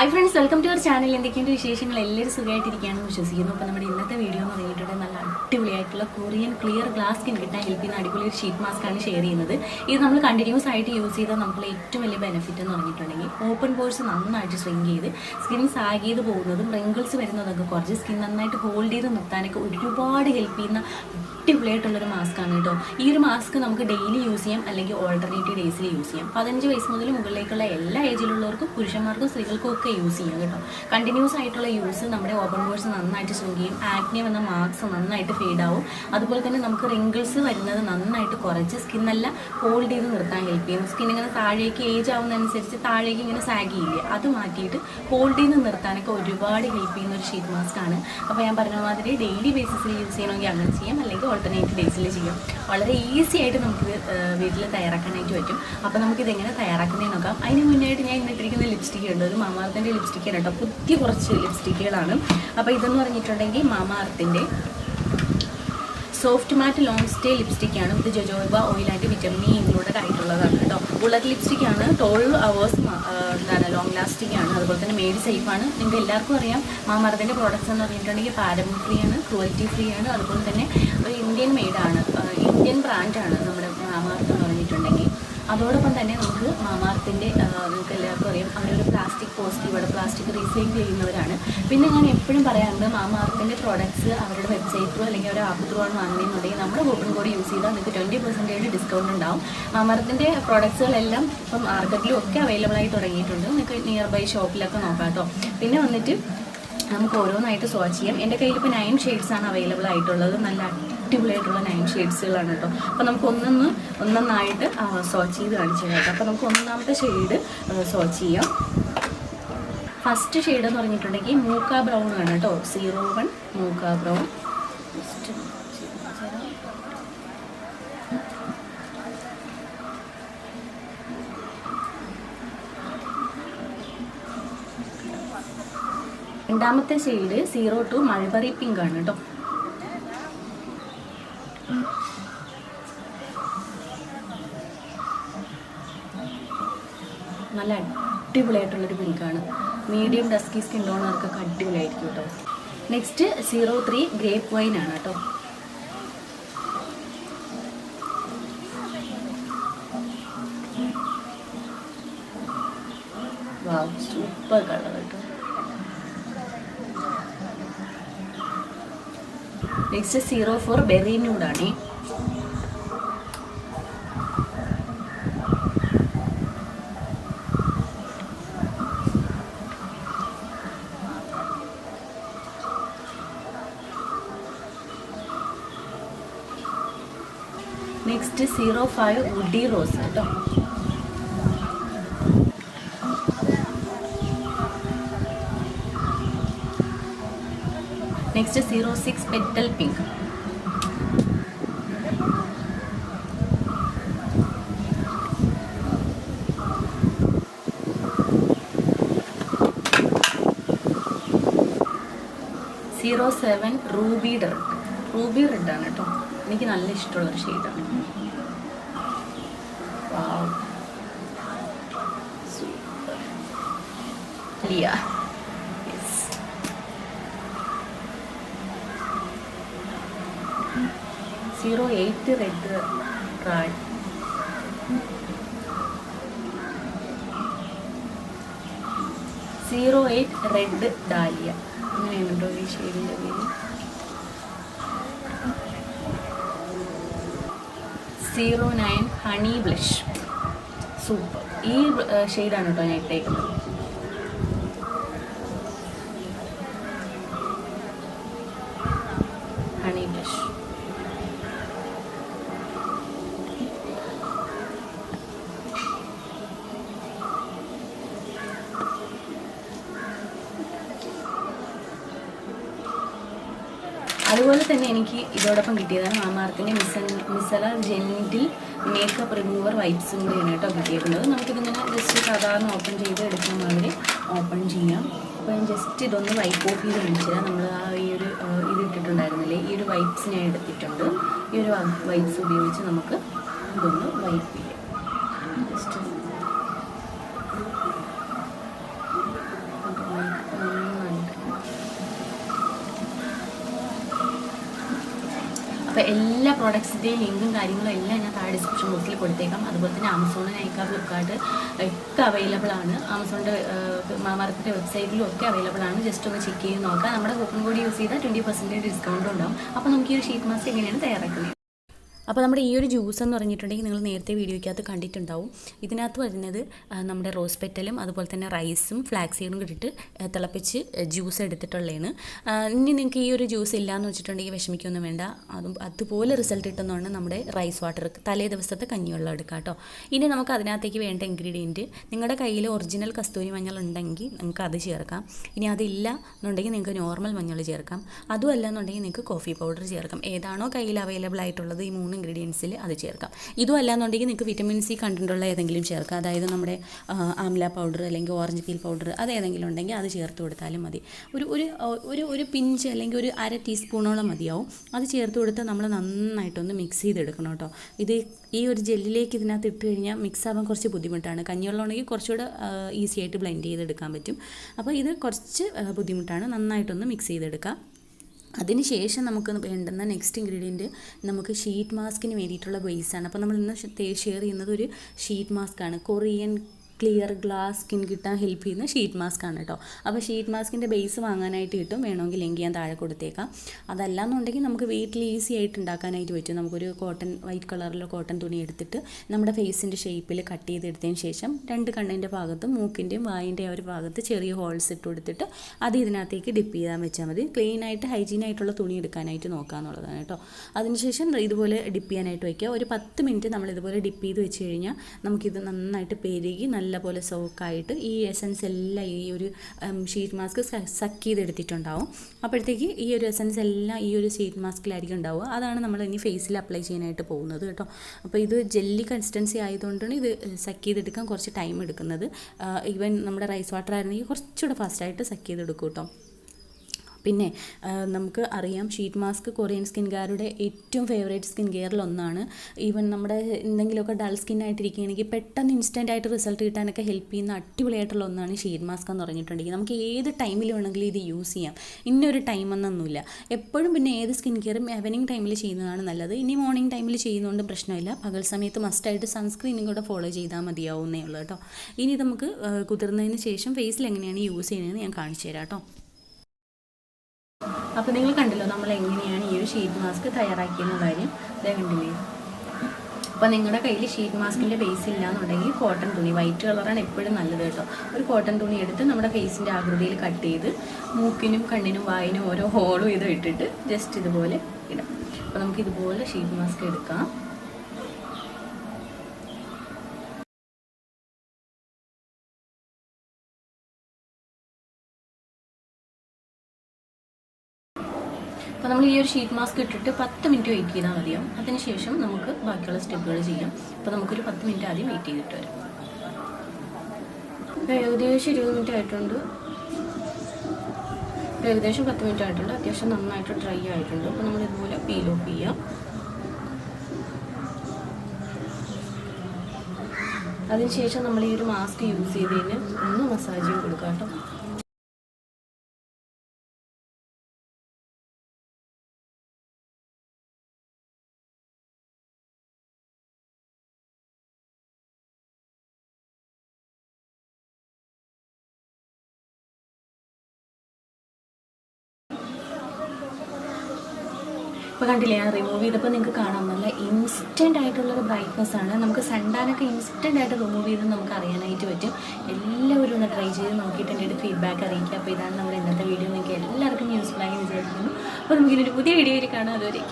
Hi friends welcome to our channel എന്തൊക്കെയുണ്ട് വിശേഷങ്ങൾ? എല്ലാവരും സുഖമായിട്ടിരിക്കുകയാണെന്ന് വിശ്വസിക്കുന്നു. അപ്പോൾ നമ്മുടെ ഇന്നത്തെ വീഡിയോ എന്ന് പറഞ്ഞിട്ടുണ്ടെങ്കിൽ നല്ല അടിപൊളിയായിട്ടുള്ള കൊറിയൻ ക്ലിയർ ഗ്ലാസ് സ്കിൻ കിട്ടാൻ ഹെൽപ്പ് ചെയ്യുന്ന അടിപൊളി ഒരു ഷീറ്റ് മാസ്ക് ആണ് ഷെയർ ചെയ്യുന്നത്. ഇത് നമ്മൾ കണ്ടിന്യൂസ് ആയിട്ട് യൂസ് ചെയ്താൽ നമുക്ക് ഏറ്റവും വലിയ ബെനിഫിറ്റ് എന്ന് പറഞ്ഞിട്ടുണ്ടെങ്കിൽ ഓപ്പൺ പോഴ്സ് നന്നായിട്ട് സ്ട്രിങ് ചെയ്ത് സ്കിൻ സാഗ് ചെയ്ത് പോകുന്നതും റിങ്കിൾസ് വരുന്നതൊക്കെ കുറച്ച് സ്കിൻ നന്നായിട്ട് ഹോൾഡ് ചെയ്ത് നിർത്താനൊക്കെ ഒരുപാട് ഹെൽപ്പ് ചെയ്യുന്ന അടിപൊളിയായിട്ടുള്ളൊരു ആണ് കേട്ടോ. ഈ ഒരു മാസ്ക് നമുക്ക് ഡെയിലി യൂസ് ചെയ്യാം അല്ലെങ്കിൽ ഓൾട്ടർനേറ്റീവ് ഡേയ്സിൽ യൂസ് ചെയ്യാം. പതിനഞ്ച് വയസ്സ് മുതൽ മുകളിലേക്കുള്ള എല്ലാ ഏജിലുള്ളവർക്കും പുരുഷന്മാർക്കും സ്ത്രീകൾക്കും ഒക്കെ യൂസ് ചെയ്യാം കേട്ടോ. കണ്ടിന്യൂസ് ആയിട്ടുള്ള യൂസ് നമ്മുടെ ഓപ്പൺ ബോർഡ്സ് നന്നായിട്ട് സ്ട്രിങ് ചെയ്യും. എന്ന മാർക്സ് നന്നായിട്ട് ഫെയ്ഡ് ആവും. അതുപോലെ തന്നെ നമുക്ക് റിങ്കിൾസ് വരുന്നത് നന്നായിട്ട് കുറച്ച് സ്കിന്നെല്ലാം ഹോൾഡ് ചെയ്ത് നിർത്താൻ ഹെൽപ്പ് ചെയ്യും. സ്കിൻ ഇങ്ങനെ താഴേക്ക് ഏജ് ആവുന്നതനുസരിച്ച് താഴേക്ക് ഇങ്ങനെ സാഗ് ചെയ്യില്ലേ അത് മാറ്റിയിട്ട് ഹോൾഡ് ചെയ്ത് നിർത്താനൊക്കെ ഒരുപാട് ഹെൽപ്പ് ചെയ്യുന്ന ഒരു ഷീറ്റ് മാസ്ക് ആണ്. അപ്പോൾ ഞാൻ പറഞ്ഞ മാതിരി ഡെയിലി ബേസിസിൽ യൂസ് ചെയ്യണമെങ്കിൽ അങ്ങനെ ചെയ്യാം. അല്ലെങ്കിൽ ഓൾട്ടർനേറ്റ് ഡേയ്സിൽ ചെയ്യാം. വളരെ ഈസി ആയിട്ട് നമുക്ക് വീട്ടിൽ തയ്യാറാക്കാനായിട്ട് പറ്റും. അപ്പോൾ നമുക്കിതെങ്ങനെ തയ്യാറാക്കുന്നതെന്ന് നോക്കാം. അതിന് മുന്നായിട്ട് ഞാൻ ഇങ്ങനെ ഇട്ടിരിക്കുന്ന ലിപ്സ്റ്റിക് ഉണ്ട്? ഒരു മാമാർത്തിന്റെ ലിപ്സ്റ്റിക്കാണ് കേട്ടോ. പുതിയ കുറച്ച് ലിപ്സ്റ്റിക്കുകളാണ് അപ്പോൾ ഇതെന്ന് പറഞ്ഞിട്ടുണ്ടെങ്കിൽ മാമാർത്തിന്റെ സോഫ്റ്റ് മാറ്റ് ലോങ് സ്റ്റേ ലിപ്സ്റ്റിക്കാണ് ഇത് jojoba oil vitamin E included ആയിട്ടുള്ളതാണ് കേട്ടോ. ബുള്ളറ്റ് ലിപ്സ്റ്റിക്കാണ് ട്വൽവ് അവേഴ്സ് എന്താണ് ലോങ് ലാസ്റ്റിംഗ് ആണ്. അതുപോലെ തന്നെ മേഡ് സേഫാണ് നിങ്ങൾക്ക് എല്ലാവർക്കും അറിയാം മാമർദിന്റെ പ്രോഡക്റ്റ്സ് എന്ന് പറഞ്ഞിട്ടുണ്ടെങ്കിൽ പാരബിൾ ഫ്രീ ആണ് ക്രുവൽറ്റി ഫ്രീ ആണ്. അതുപോലെ തന്നെ ഒരു ഇന്ത്യൻ മെയ്ഡാണ് ഇന്ത്യൻ ബ്രാൻഡാണ് നമ്മുടെ മാമാർത്ത് എന്ന് പറഞ്ഞിട്ടുണ്ടെങ്കിൽ. അതോടൊപ്പം തന്നെ നമുക്ക് മാമാർത്തിന്റെ നിങ്ങൾക്ക് എല്ലാവർക്കും അറിയാം അവരൊരു പ്ലാസ്റ്റിക് ആണ്. പ്ലാസ്റ്റിക് റീസൈക്കിൾ ചെയ്യുന്നവരാണ്. പിന്നെ ഞാൻ എപ്പോഴും പറയാറുണ്ട് മാമാർത്തിന്റെ പ്രോഡക്ട്സ് അവരുടെ വെബ്സൈറ്റോ അല്ലെങ്കിൽ അവരുടെ ആപ്പ് ത്രൂ ആണ് വാങ്ങുന്നതെന്നുണ്ടെങ്കിൽ നമ്മുടെ കൂപ്പൺ കോഡ് യൂസ് ചെയ്താൽ നിങ്ങൾക്ക് ട്വന്റി പെർസെന്റേജ് ഡിസ്കൗണ്ട് ഉണ്ടാവും. മാമാർത്തിന്റെ പ്രോഡക്ട്സുകളെല്ലാം ഇപ്പം മാർക്കറ്റിലും ഒക്കെ അവൈലബിൾ ആയി തുടങ്ങിയിട്ടുണ്ട്. നിങ്ങൾക്ക് നിയർ ബൈ ഷോപ്പിലൊക്കെ നോക്കാം കേട്ടോ. പിന്നെ വന്നിട്ട് നമുക്ക് ഓരോന്നായിട്ട് സ്വാച്ച് ചെയ്യാം. എന്റെ കയ്യിൽ ഇപ്പോൾ നയൻ ആണ് അവൈലബിൾ ആയിട്ടുള്ളത്. നല്ല അടിപൊളിയായിട്ടുള്ള നയൻ ഷെയ്ഡ്സുകളാണ് കേട്ടോ. അപ്പോൾ നമുക്ക് ഒന്നൊന്ന് ഒന്നൊന്നായിട്ട് സ്വാച്ച് ചെയ്ത് കാണിച്ചു കേട്ടോ. അപ്പോൾ നമുക്ക് ഒന്നാമത്തെ ഷെയ്ഡ് സ്വാച്ച് ചെയ്യാം. ഫസ്റ്റ് ഷെയ്ഡ് എന്ന് പറഞ്ഞിട്ടുണ്ടെങ്കിൽ മൂക്ക ബ്രൗൺ ആണ് കേട്ടോ. സീറോ വൺ മൂക്ക ബ്രൗൺ രണ്ടാമത്തെ shade zero two mulberry pink ആണ് കേട്ടോ. നല്ല അടിപൊളിയായിട്ടുള്ളൊരു പിങ്കാണ് മീഡിയം ഡസ്കി സ്കിൻ ടോണർക്കൊക്കെ അടിപൊളിയായിരിക്കും കേട്ടോ next zero three grape wine ആണ് കേട്ടോ സൂപ്പർ കളർ കേട്ടോ next zero four berry ന്യൂഡാണ് next zero five woody rose കേട്ടോ. Next zero six petal pink. Zero seven ruby red ruby red ആണ് കേട്ടോ. എനിക്ക് നല്ല ഇഷ്ടമുള്ളൊരു ഷെയ്ഡാണ്. Liya yes zero eight red red zero eight red dahlia അങ്ങനെയുണ്ടോ ഈ ഷെയ്ഡിന്റെ പേര്. Zero nine honey blush super. ഈ ഷെയ്ഡാണ് കേട്ടോ ഞാൻ ഇട്ടേക്കുന്നത് ഹണി ബ്ലഷ് അതുപോലെ തന്നെ എനിക്ക് ഇതോടൊപ്പം കിട്ടിയതാണ് മാമാർത്തിന്റെ micellar micellar gentle makeup remover വൈപ്സും കൂടിയാണ് കേട്ടോ കിട്ടിയേക്കുന്നത്. നമുക്കിതിങ്ങനെ ജസ്റ്റ് സാധാരണ ഓപ്പൺ ചെയ്ത് എടുക്കുന്ന മാതിരി ഓപ്പൺ ചെയ്യാം. അപ്പോൾ ഞാൻ ജസ്റ്റ് ഇതൊന്ന് വൈപ്പ് ഓഫ് ചെയ്ത് കാണിച്ചുതരാം. നമ്മൾ ആ ഈ ഒരു ഇത് ഇട്ടിട്ടുണ്ടായിരുന്നില്ലേ? ഈ ഒരു വൈപ്സ് ഞാൻ എടുത്തിട്ടുണ്ട്. ഈ ഒരു വൈപ്സ് ഉപയോഗിച്ച് നമുക്ക് ഇതൊന്ന് വൈപ്പ് ചെയ്യാം ജസ്റ്റ് അപ്പോൾ എല്ലാ പ്രോഡക്ട്സിന്റെയും ലിങ്കും കാര്യങ്ങളും എല്ലാം ഞാൻ താഴെ ഡിസ്ക്രിപ്ഷൻ ബോക്സിൽ കൊടുത്തേക്കാം. അതുപോലെ തന്നെ ആമസോണിൽ നൈക്ക ഫ്ലിപ്കാർട്ട് ഒക്കെ അവൈലബിൾ ആണ്. ആമസോണിന്റെ മാർക്കറ്റ് വെബ്സൈറ്റിലും ഒക്കെ അവൈലബിൾ ആണ്. ജസ്റ്റ് ഒന്ന് ചെക്ക് ചെയ്ത് നോക്കാം. നമ്മുടെ കൂപ്പൺ കോഡ് യൂസ് ചെയ്താൽ ട്വന്റി പെർസെന്റേജ് ഡിസ്കൗണ്ട് ഉണ്ടാവും. അപ്പോൾ നമുക്ക് ഈ ഒരു ഷീറ്റ് മാസ്ക് എങ്ങനെയാണ് തയ്യാറാക്കുന്നത്? അപ്പോൾ നമ്മുടെ ഈ ഒരു ജ്യൂസ് എന്ന് പറഞ്ഞിട്ടുണ്ടെങ്കിൽ നിങ്ങൾ നേരത്തെ വീഡിയോയ്ക്കകത്ത് കണ്ടിട്ടുണ്ടാവും. ഇതിനകത്ത് വരുന്നത് നമ്മുടെ റോസ് പെറ്റലും അതുപോലെ തന്നെ റൈസും ഫ്ലാക്സീഡും ഇട്ടിട്ട് ആ, തിളപ്പിച്ച് ജ്യൂസ് എടുത്തിട്ടുള്ളതാണ്. ഇനി നിങ്ങൾക്ക് ഈ ഒരു ജ്യൂസ് ഇല്ലയെന്ന് വെച്ചിട്ടുണ്ടെങ്കിൽ വിഷമിക്കൊന്നും വേണ്ട. അതും അതുപോലെ റിസൾട്ട് കിട്ടുന്നതാണ് നമ്മുടെ റൈസ് വാട്ടർ തലേ ദിവസത്തെ കഞ്ഞിവെള്ളം എടുക്കുക കേട്ടോ. ഇനി നമുക്ക് അതിനകത്തേക്ക് വേണ്ട ഇൻഗ്രീഡിയന്റ് നിങ്ങളുടെ കയ്യിൽ ഒറിജിനൽ കസ്തൂരി മഞ്ഞൾ ഉണ്ടെങ്കിൽ നിങ്ങൾക്ക് അത് ചേർക്കാം. ഇനി അതില്ല എന്നുണ്ടെങ്കിൽ നിങ്ങൾക്ക് നോർമൽ മഞ്ഞൾ ചേർക്കാം. അതുമല്ല എന്നുണ്ടെങ്കിൽ നിങ്ങൾക്ക് കോഫി പൗഡർ ചേർക്കാം. ഏതാണോ കയ്യിൽ അവൈലബിൾ ആയിട്ടുള്ളത് ഈ മൂന്ന് ഇൻഗ്രീഡിയൻസിൽ അത് ചേർക്കാം. ഇതും അല്ലാന്നുണ്ടെങ്കിൽ നിങ്ങൾക്ക് വിറ്റമിൻ സി കണ്ടിട്ടുള്ള ഏതെങ്കിലും ചേർക്കാം. അതായത് നമ്മുടെ ആംല പൗഡർ അല്ലെങ്കിൽ ഓറഞ്ച് പീൽ പൗഡർ അത് ഏതെങ്കിലും ഉണ്ടെങ്കിൽ അത് ചേർത്ത് കൊടുത്താലും മതി. ഒരു ഒരു ഒരു ഒരു പിഞ്ച് അല്ലെങ്കിൽ ഒരു അര ടീസ്പൂണോളം മതിയാവും. അത് ചേർത്ത് കൊടുത്ത് നമ്മൾ നന്നായിട്ടൊന്ന് മിക്സ് ചെയ്തെടുക്കണം കേട്ടോ. ഇത് ഈ ഒരു ജെല്ലിലേക്ക് ഇതിനകത്ത് ഇട്ട് കഴിഞ്ഞാൽ മിക്സ് ആവാൻ കുറച്ച് ബുദ്ധിമുട്ടാണ്. കഞ്ഞിവെള്ളം ഉണ്ടെങ്കിൽ കുറച്ചുകൂടെ ഈസി ആയിട്ട് ബ്ലെൻഡ് ചെയ്തെടുക്കാൻ പറ്റും. അപ്പോൾ ഇത് കുറച്ച് ബുദ്ധിമുട്ടാണ്. നന്നായിട്ടൊന്ന് മിക്സ് ചെയ്തെടുക്കുക അതിനുശേഷം നമുക്ക് വേണ്ടുന്ന നെക്സ്റ്റ് ഇൻഗ്രീഡിയന്റ് നമുക്ക് ഷീറ്റ് മാസ്കിന് വേണ്ടിയിട്ടുള്ള ബേസാണ് അപ്പോൾ നമ്മൾ ഇന്ന് ഷെയർ ചെയ്യുന്നത് ഒരു ഷീറ്റ് മാസ്കാണ് കൊറിയൻ ക്ലിയർ ഗ്ലാസ് സ്കിൻ കിട്ടാൻ ഹെൽപ്പ് ചെയ്യുന്ന ഷീറ്റ് മാസ്ക് ആണ് കേട്ടോ അപ്പോൾ ഷീറ്റ് മാസ്കിന്റെ ബേസ് വാങ്ങാനായിട്ട് കിട്ടും. വേണമെങ്കിൽ ലിങ്ക് ഞാൻ താഴെ കൊടുത്തേക്കാം. അതല്ല എന്നുണ്ടെങ്കിൽ നമുക്ക് വീട്ടിൽ ഈസി ആയിട്ട് ഉണ്ടാക്കാനായിട്ട് പറ്റും. നമുക്കൊരു കോട്ടൺ വൈറ്റ് കളറിലോ കോട്ടൺ തുണി എടുത്തിട്ട് നമ്മുടെ ഫേസിന്റെ ഷേപ്പിൽ കട്ട് ചെയ്തെടുത്തതിന് ശേഷം രണ്ട് കണ്ണിന്റെ ഭാഗത്തും മൂക്കിന്റെയും വായിന്റെ ആ ഒരു ഭാഗത്ത് ചെറിയ ഹോൾസ് ഇട്ട് കൊടുത്തിട്ട് അത് ഇതിനകത്തേക്ക് ഡിപ്പ് ചെയ്താൽ വെച്ചാൽ മതി. ക്ലീൻ ആയിട്ട് ഹൈജീൻ ആയിട്ടുള്ള തുണി എടുക്കാനായിട്ട് നോക്കുക എന്നുള്ളതാണ് കേട്ടോ അതിനുശേഷം ഇതുപോലെ ഡിപ്പ് ചെയ്യാനായിട്ട് വയ്ക്കുക ഒരു പത്ത് മിനിറ്റ് നമ്മൾ ഇതുപോലെ ഡിപ്പ് ചെയ്ത് വെച്ച് കഴിഞ്ഞാൽ നമുക്കിത് നന്നായിട്ട് പെരുകി നല്ലപോലെ സോക്കായിട്ട് ഈ എസൻസ് എല്ലാം ഈ ഒരു ഷീറ്റ് മാസ്ക് സക്ക് ചെയ്തെടുത്തിട്ടുണ്ടാവും. അപ്പോഴത്തേക്ക് ഈ ഒരു എസൻസ് എല്ലാം ഈ ഒരു ഷീറ്റ് മാസ്കിലായിരിക്കും ഉണ്ടാവുക. അതാണ് നമ്മൾ ഇനി ഫേസിൽ അപ്ലൈ ചെയ്യാനായിട്ട് പോകുന്നത് കേട്ടോ. അപ്പോൾ ഇത് ജെല്ലി കൺസിസ്റ്റൻസി ആയതുകൊണ്ടാണ് ഇത് സക്ക് ചെയ്തെടുക്കാൻ കുറച്ച് ടൈം എടുക്കുന്നത്. ഈവൻ നമ്മുടെ റൈസ് വാട്ടർ ആയിരുന്നെങ്കിൽ കുറച്ചുകൂടെ ഫാസ്റ്റായിട്ട് സക്ക് ചെയ്തെടുക്കും കേട്ടോ. പിന്നെ നമുക്ക് അറിയാം ഷീറ്റ് മാസ്ക് കൊറിയൻ സ്കിൻ കെയറുടെ ഏറ്റവും ഫേവറേറ്റ് സ്കിൻ കെയറിൽ ഒന്നാണ്. ഈവൻ നമ്മുടെ എന്തെങ്കിലുമൊക്കെ ഡൾ സ്കിൻ ആയിട്ടിരിക്കുകയാണെങ്കിൽ പെട്ടെന്ന് ഇൻസ്റ്റന്റ് ആയിട്ട് റിസൾട്ട് കിട്ടാനൊക്കെ ഹെൽപ്പ് ചെയ്യുന്ന അടിപൊളിയായിട്ടുള്ള ഒന്നാണ് ഷീറ്റ് മാസ്ക് എന്ന് പറഞ്ഞിട്ടുണ്ടെങ്കിൽ. നമുക്ക് ഏത് ടൈമിൽ വേണമെങ്കിലും ഇത് യൂസ് ചെയ്യാം. ഇന്നൊരു ടൈം എന്നൊന്നുമില്ല. എപ്പോഴും പിന്നെ ഏത് സ്കിൻ കെയറും ഈവനിങ് ടൈമിൽ ചെയ്യുന്നതാണ് നല്ലത്. ഇനി മോർണിംഗ് ടൈമിൽ ചെയ്യുന്നതുകൊണ്ട് പ്രശ്നമില്ല. പകൽ സമയത്ത് മസ്റ്റായിട്ട് സൺസ്ക്രീനും കൂടെ ഫോളോ ചെയ്താൽ മതിയാവുന്നേ ഉള്ളൂ കേട്ടോ. ഇനി നമുക്ക് കുതിർന്നതിന് ശേഷം ഫേസിൽ എങ്ങനെയാണ് യൂസ് ചെയ്യുന്നതെന്ന് ഞാൻ കാണിച്ചു തരാം കേട്ടോ. അപ്പോൾ നിങ്ങൾ കണ്ടല്ലോ നമ്മൾ എങ്ങനെയാണ് ഈ ഒരു ഷീറ്റ് മാസ്ക് തയ്യാറാക്കിയെന്ന കാര്യം ഇതേ കണ്ടില്ലേ? അപ്പോൾ നിങ്ങളുടെ കയ്യിൽ ഷീറ്റ് മാസ്കിന്റെ ബേസ് ഇല്ല എന്നുണ്ടെങ്കിൽ കോട്ടൺ തുണി വൈറ്റ് കളറാണ് എപ്പോഴും നല്ലത് കേട്ടോ. ഒരു കോട്ടൺ തുണി എടുത്ത് നമ്മുടെ ഫേസിന്റെ ആകൃതിയിൽ കട്ട് ചെയ്ത് മൂക്കിനും കണ്ണിനും വായിനും ഓരോ ഹോളും ഇതും ഇട്ടിട്ട് ജസ്റ്റ് ഇതുപോലെ ഇടാം. അപ്പോൾ നമുക്ക് ഇതുപോലെ ഷീറ്റ് മാസ്ക് എടുക്കാം. അപ്പോൾ നമ്മൾ ഈ ഒരു ഷീറ്റ് മാസ്ക് ഇട്ടിട്ട് പത്ത് മിനിറ്റ് വെയിറ്റ് ചെയ്താൽ മതിയാവും അതിനുശേഷം നമുക്ക് ബാക്കിയുള്ള സ്റ്റെപ്പുകൾ ചെയ്യാം. അപ്പോൾ നമുക്കൊരു പത്ത് മിനിറ്റ് ആദ്യം വെയിറ്റ് ചെയ്തിട്ട് വരും. ഏകദേശം ഇരുപത് മിനിറ്റ് ആയിട്ടുണ്ട്. ഏകദേശം പത്ത് മിനിറ്റ് ആയിട്ടുണ്ട്. അത്യാവശ്യം നന്നായിട്ട് ഡ്രൈ ആയിട്ടുണ്ട്. അപ്പോൾ നമ്മൾ ഇതുപോലെ പീൽ ഓഫ് ചെയ്യാം. അതിനുശേഷം നമ്മൾ ഈ ഒരു മാസ്ക് യൂസ് ചെയ്തതിന് ഒന്ന് മസാജ് കൊടുക്കാം കേട്ടോ. ഇപ്പോൾ കണ്ടില്ലേ ഞാൻ റിമൂവ് ചെയ്തപ്പോൾ നിങ്ങൾക്ക് കാണാം നല്ല ഇൻസ്റ്റന്റ് ആയിട്ടുള്ളൊരു ബ്രൈറ്റ്നസ് ആണ്. നമുക്ക് സണ്ടാനൊക്കെ ഇൻസ്റ്റന്റ് ആയിട്ട് റിമൂവ് ചെയ്ത് നമുക്ക് അറിയാനായിട്ട് പറ്റും. എല്ലാവരും ഒന്ന് ട്രൈ ചെയ്ത് നോക്കിയിട്ട് എന്റെ ഫീഡ്ബാക്ക് അറിയിക്കുക. അപ്പോൾ ഇതാണ് നമ്മുടെ ഇന്നത്തെ വീഡിയോ നിങ്ങൾക്ക് എല്ലാവർക്കും യൂസ്ഫുൾ ആയി വിചാരിക്കുന്നു. അപ്പോൾ നമുക്കിതൊരു പുതിയ വീഡിയോയിൽ കാണാം. അതുവരെ